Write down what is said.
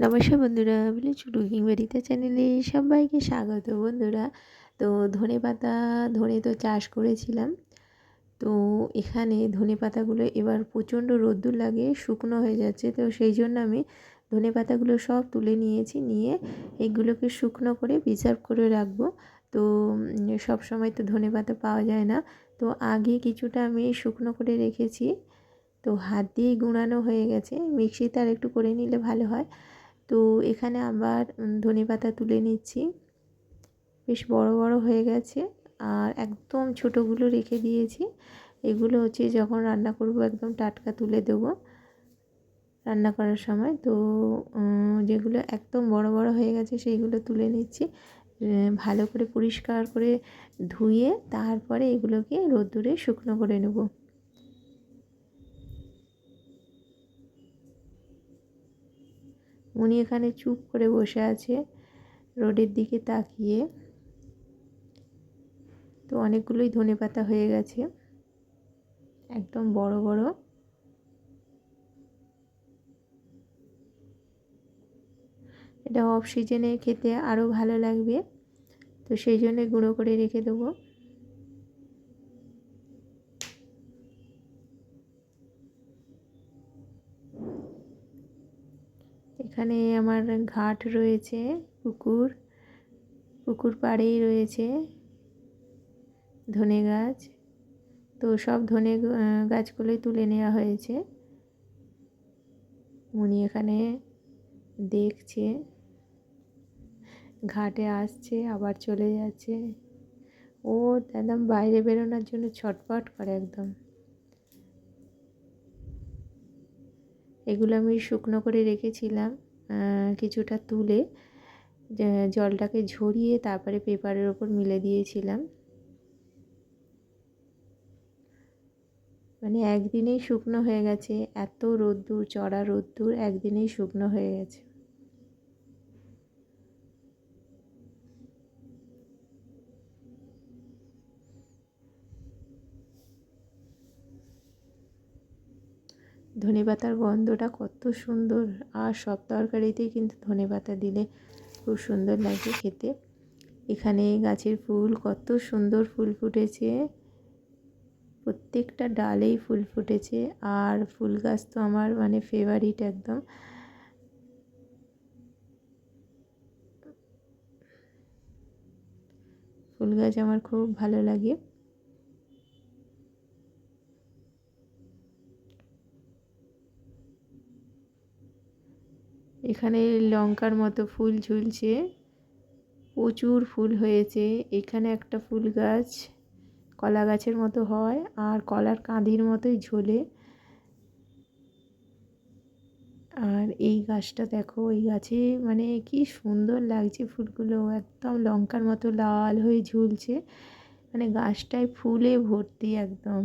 নমস্কার বন্ধুরা, বলি কুকিং বাড়িতে চ্যানেলে সবাইকে স্বাগত বন্ধুরা। তো ধনে পাতা ধনে তো চাষ করেছিলাম। তো এখানে ধনে পাতাগুলো এবার প্রচণ্ড রোদ্দুর লাগে, শুকনো হয়ে যাচ্ছে। তো সেই জন্য আমি ধনে পাতাগুলো সব তুলে নিয়েছি, নিয়ে এগুলোকে শুকনো করে প্রিজার্ভ করে রাখব। তো সব সময় তো ধনে পাতা পাওয়া যায় না। তো আগে কিছুটা আমি শুকনো করে রেখেছি। তো হাত দিয়েই গুঁড়ানো হয়ে গেছে। মিক্সিতে আর একটু করে নিলে ভালো হয়। তো এখানে আবার ধনে পাতা তুলে নিচ্ছি। বেশ বড় বড় হয়ে গেছে আর একদম ছোটোগুলো রেখে দিয়েছি। এগুলো হচ্ছে যখন রান্না করব একদম টাটকা তুলে দেবো রান্না করার সময়। তো যেগুলো একদম বড় বড় হয়ে গেছে সেইগুলো তুলে নিচ্ছি। ভালো করে পরিষ্কার করে ধুয়ে তারপরে এগুলোকে রোদ্দুরে শুকনো করে নেব। উনি এখানে চুপ করে বসে আছে, রোডের দিকে তাকিয়ে। তো অনেকগুলোই ধনে পাতা হয়ে গেছে, একদম বড় বড়। এটা অফ সিজনে খেতে আরও ভালো লাগবে, তো সেই জন্যে গুঁড়ো করে রেখে দেবো। এখানে আমার ঘাট রয়েছে, পুকুর। পুকুর পাড়েই রয়েছে ধনে গাছ। তো সব ধনে গাছগুলোই তুলে নেওয়া হয়েছে। উনি এখানে দেখছে, ঘাটে আসছে, আবার চলে যাচ্ছে। ও একদম বাইরে বেরোনোর জন্য ছটপট করে একদম। এগুলো আমি শুকনো করে রেখেছিলাম। কিছুটা তুলে জলটাকে ঝরিয়ে তারপরে পেপারের ওপর মিলে দিয়েছিলাম। মানে একদিনেই শুকনো হয়ে গেছে, এত রোদ্দুর, চড়া রোদ্দুর একদিনেই শুকনো হয়ে গেছে। ধনে পাতার গন্ধটা কত সুন্দর। আর সব তরকারিতেই কিন্তু ধনে পাতা দিলে খুব সুন্দর লাগে খেতে। এখানে গাছের ফুল কত সুন্দর ফুল ফুটেছে। প্রত্যেকটা ডালেই ফুল ফুটেছে। আর ফুল গাছ তো আমার মানে ফেভারিট একদম। ফুল গাছ আমার খুব ভালো লাগে। এখানে লঙ্কার মতো ফুল ঝুলছে। প্রচুর ফুল হয়েছে। এখানে একটা ফুল গাছ কলা গাছের মতো হয় আর কলার কাঁদির মতোই ঝোলে। আর এই গাছটা দেখো, এই গাছে মানে কি সুন্দর লাগছে ফুলগুলো। একদম লঙ্কার মতো লাল হয়ে ঝুলছে। মানে গাছটায় ফুলে ভর্তি একদম।